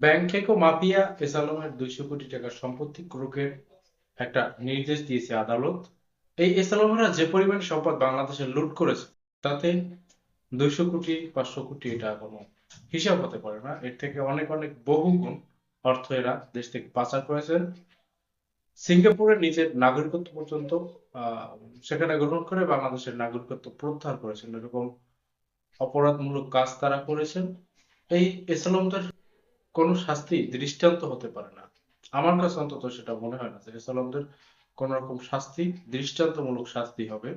ব্যাংকেকো mafia এসালমের দুইশো কোটি টাকার সম্পত্তি ক্রোকের একটা নির্দেশ দিয়েছে আদালত। এই এসালমেরা যে পরিমাণ সম্পদ বাংলাদেশে লুট করেছে, তাতে দুইশো কোটি, পাঁচশো কোটি এটা কোনো হিসাব হতে পারে না। এর থেকে অনেক অনেক বহুগুণ অর্থ এরা দেশ থেকে পাচার করেছেন সিঙ্গাপুরের নিজের নাগরিকত্ব পর্যন্ত সেখানে গ্রহণ করে বাংলাদেশের নাগরিকত্ব প্রত্যাহার করেছেন। এরকম অপরাধমূলক কাজ তারা করেছেন। এই এসালমদের কোনো শাস্তি দৃষ্টান্ত হতে পারে না। আমার কাছে অন্তত সেটা মনে হয় না যে এসালমদের কোন রকম শাস্তি, দৃষ্টান্তমূলক শাস্তি হবে।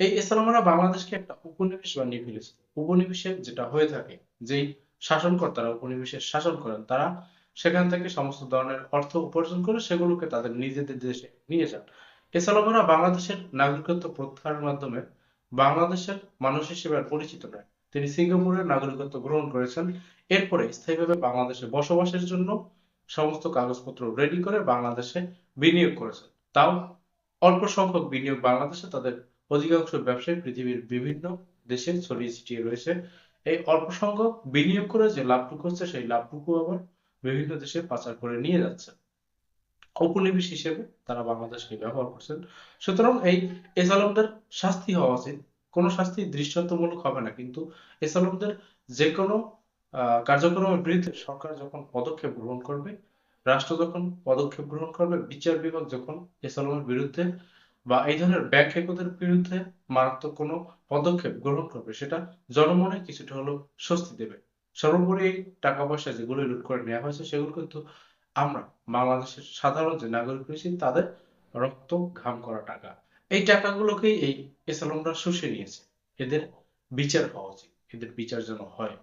এই এসালমরা বাংলাদেশকে একটা উপনিবেশ বানিয়ে ফেলেছে। উপনিবেশে যেটা হয়ে থাকে, যেই শাসনকর্তারা উপনিবেশের শাসন করেন, তারা সেখান থেকে সমস্ত ধরনের অর্থ উপার্জন করে সেগুলোকে তাদের নিজেদের দেশে নিয়ে যান। এসালমরা বাংলাদেশের নাগরিকত্ব প্রত্যাহারের মাধ্যমে বাংলাদেশের মানুষ হিসেবে পরিচিত নয়। তিনি সিঙ্গাপুরের নাগরিকত্ব গ্রহণ করেছেন। এরপরে স্থায়ীভাবে বাংলাদেশে বসবাসের জন্য সমস্ত কাগজপত্র রেডি করে বাংলাদেশে বিনিয়োগ করেছেন। তাও অল্প সংখ্যক বিনিয়োগ বাংলাদেশে তাদের অধিকাংশ ব্যবসায়ী পৃথিবীর বিভিন্ন দেশে ছড়িয়ে ছিটিয়ে রয়েছে। এই অল্প সংখ্যক বিনিয়োগ করে যে লাভটুকু হচ্ছে, সেই লাভটুকু আবার বিভিন্ন দেশে পাচার করে নিয়ে যাচ্ছে। উপনিবেশ হিসেবে তারা বাংলাদেশকে ব্যবহার করছেন। সুতরাং এই এসালমদের শাস্তি হওয়া উচিত। কোনো শাস্তি দৃষ্টান্তমূলক হবে না। কিন্তু এসালমদের যে কোনো কার্যক্রমের বিরুদ্ধে সরকার যখন পদক্ষেপ গ্রহণ করবে, রাষ্ট্র যখন পদক্ষেপ গ্রহণ করবে, বিচার বিভাগ যখন এসালমের বিরুদ্ধে বা এই ধরনের ব্যাংক হেকোদের বিরুদ্ধে মারাত্মক কোনো পদক্ষেপ গ্রহণ করবে, সেটা জনমনে কিছুটা হলেও স্বস্তি দেবে। সর্বোপরি এই টাকা পয়সা যেগুলো লুট করে নেওয়া হয়েছে, সেগুলো কিন্তু আমরা, বাংলাদেশের সাধারণ যে নাগরিক রয়েছি, তাদের রক্ত ঘাম করা টাকা। এই টাকাগুলোকেই এই এসালমরা শুষে নিয়েছে। এদের বিচার হওয়া উচিত। এদের বিচার যেন হয়।